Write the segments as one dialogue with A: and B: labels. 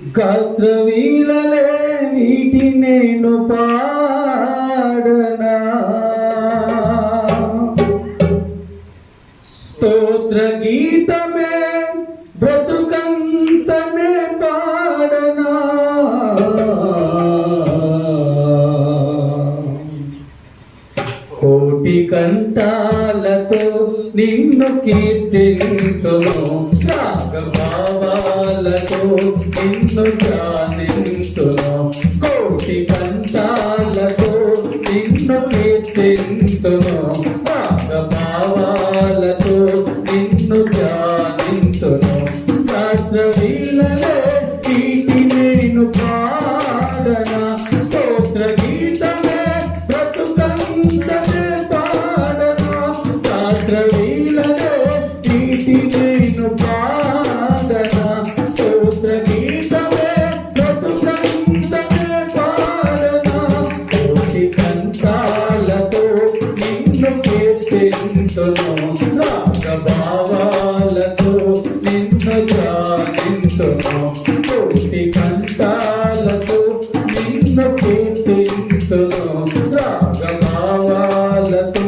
A: గాత్రవీలలే వీటి నేను పాడనా. స్తోత్ర గీతమే బ్రతుకంతనే పాడనా. కోటి కంఠాలతో నిన్ను కీర్తింతును రాగభావాలతో నిన్ను ధ్యానింతును కీర్తింతును రాగభావాలతో నిన్ను ధ్యానింతును కోటి కంఠాలతో నిన్ను కీర్తింతును రాగభావాలతో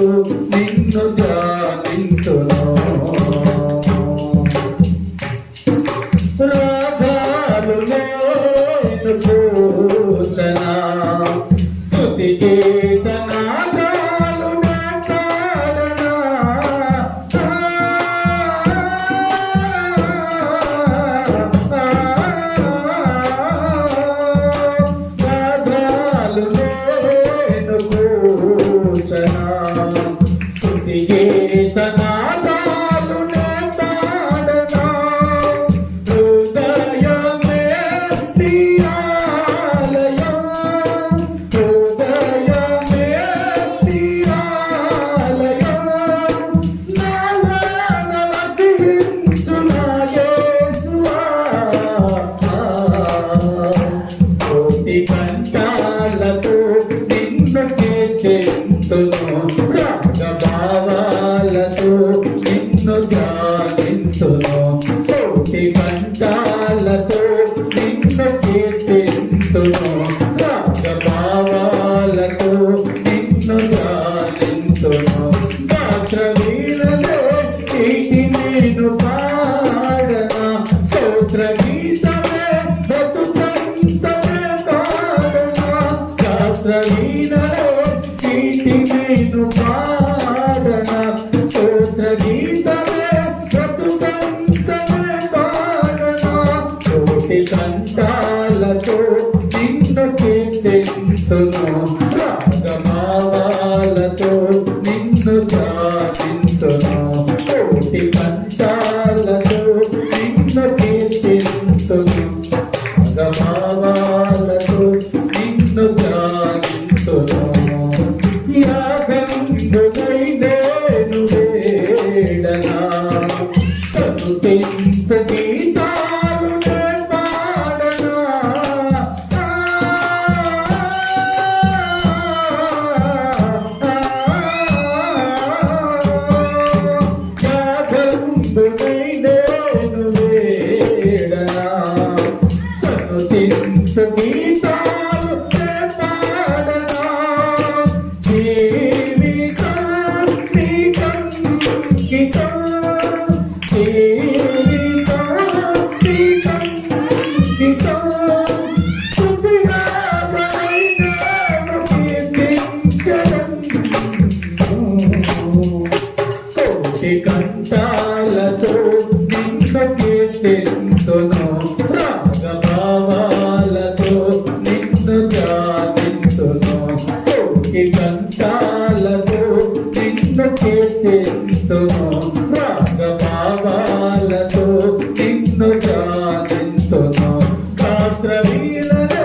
A: నిన్ను ధ్యానింతును రాగాలు నేను పూసనా స్తుతి గీతనాదాలు కోటి కంఠాలతో నిన్ను కీర్తింతును రాగభావాలతో నిన్ను ధ్యానింతును కోటి కంఠాలతో నిన్ను కీర్తింతును రాగభావాలతో నిన్ను ధ్యానింతును గాత్రవీణలో వీటి నేను పా పాడనా స్తోత్ర గీతమే బ్రతుకంతమే పాడనా కోటి కంఠాలతో నిన్ను కీర్తింతును రాగమావాలతో నిన్ను ధ్యానింతును కోటి కంఠాలతో నిన్ను కీర్తింతును శాస్త్రవీలలో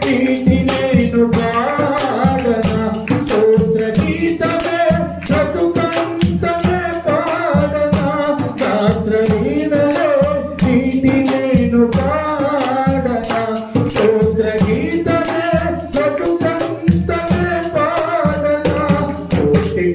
A: వీటి నేను పాడనా? స్తోత్ర గీతమే బ్రతుకంతమే పాడనా? శాస్త్రవీలలో వీటి నేను పాడనా? స్తోత్ర గీతమే బ్రతుకంతమే పాడనా? కోటి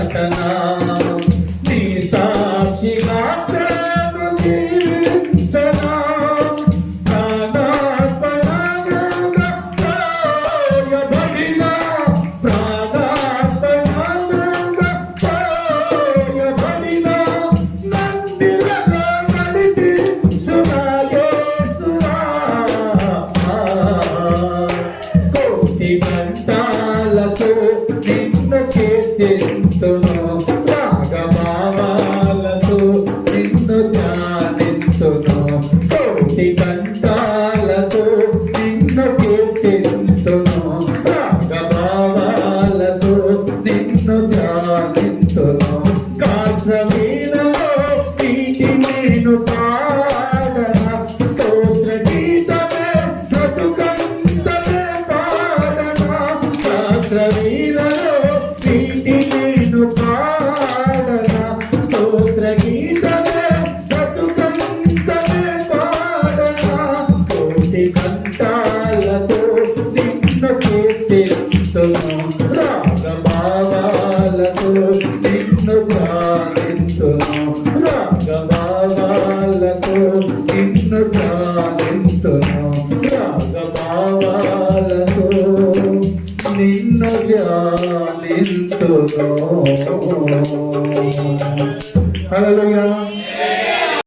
A: ಸತನಾ స్థుతింతును రాగభావాలతో నిన్ను ధ్యానింతును కోటి కంఠాలతో నిన్ను భావాలతో నిన్ను ధ్యానింతులో హలో